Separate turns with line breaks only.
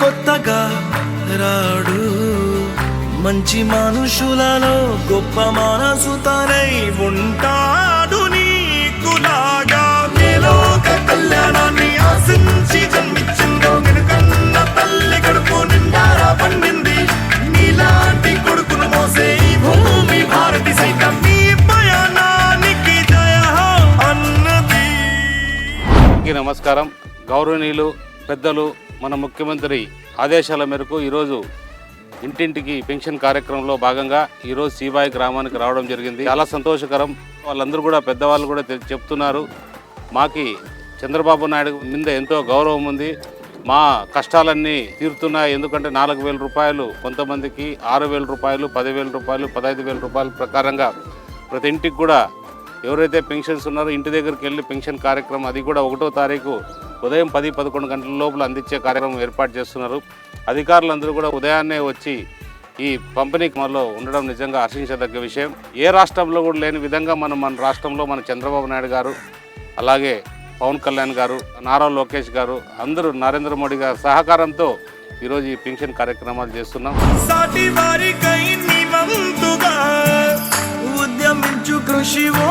కొత్తగా రాడు. మంచి మనుషులలో గొప్ప మనసు తనై ఉంటాడు నీకులాగా మేలోక కళ్యాణాన్ని ఆశించి జన్మించిందో వెనుకన్న తల్లి కడుపు నిండారా పండింది. నీలాంటి కొడుకును మోసే ఈ భూమి భారతి సైతం మీ పయనానికి జయ అన్నది.
నమస్కారం. గౌరవనీయులు పెద్దలు మన ముఖ్యమంత్రి ఆదేశాల మేరకు ఈరోజు ఇంటింటికి పెన్షన్ కార్యక్రమంలో భాగంగా ఈరోజు సీబాయి గ్రామానికి రావడం జరిగింది. చాలా సంతోషకరం. వాళ్ళందరూ కూడా పెద్దవాళ్ళు కూడా చెప్తున్నారు. మాకి చంద్రబాబు నాయుడు మీద ఎంతో గౌరవం ఉంది. మా కష్టాలన్నీ తీరుతున్నాయి. ఎందుకంటే నాలుగు వేల రూపాయలు కొంతమందికి ఆరు వేల రూపాయలు పదివేల రూపాయలు పదహైదు వేల రూపాయల ప్రకారంగా ప్రతి ఇంటికి కూడా ఎవరైతే పెన్షన్స్ ఉన్నారో ఇంటి దగ్గరికి వెళ్ళి పెన్షన్ కార్యక్రమం అది కూడా ఒకటో తారీఖు ఉదయం పది పదకొండు గంటల లోపల అందించే కార్యక్రమం ఏర్పాటు చేస్తున్నారు. అధికారులందరూ కూడా ఉదయాన్నే వచ్చి ఈ పంపిణీ క్రమంలో ఉండడం నిజంగా హర్షించదగ్గ విషయం. ఏ రాష్ట్రంలో కూడా లేని విధంగా మనం మన రాష్ట్రంలో మన చంద్రబాబు నాయుడు గారు అలాగే పవన్ కళ్యాణ్ గారు నారా లోకేష్ గారు అందరూ నరేంద్ర మోడీ గారి సహకారంతో ఈరోజు ఈ పెన్షన్ కార్యక్రమాలు చేస్తున్నాం.
ఉద్యమించు కృషి ఓ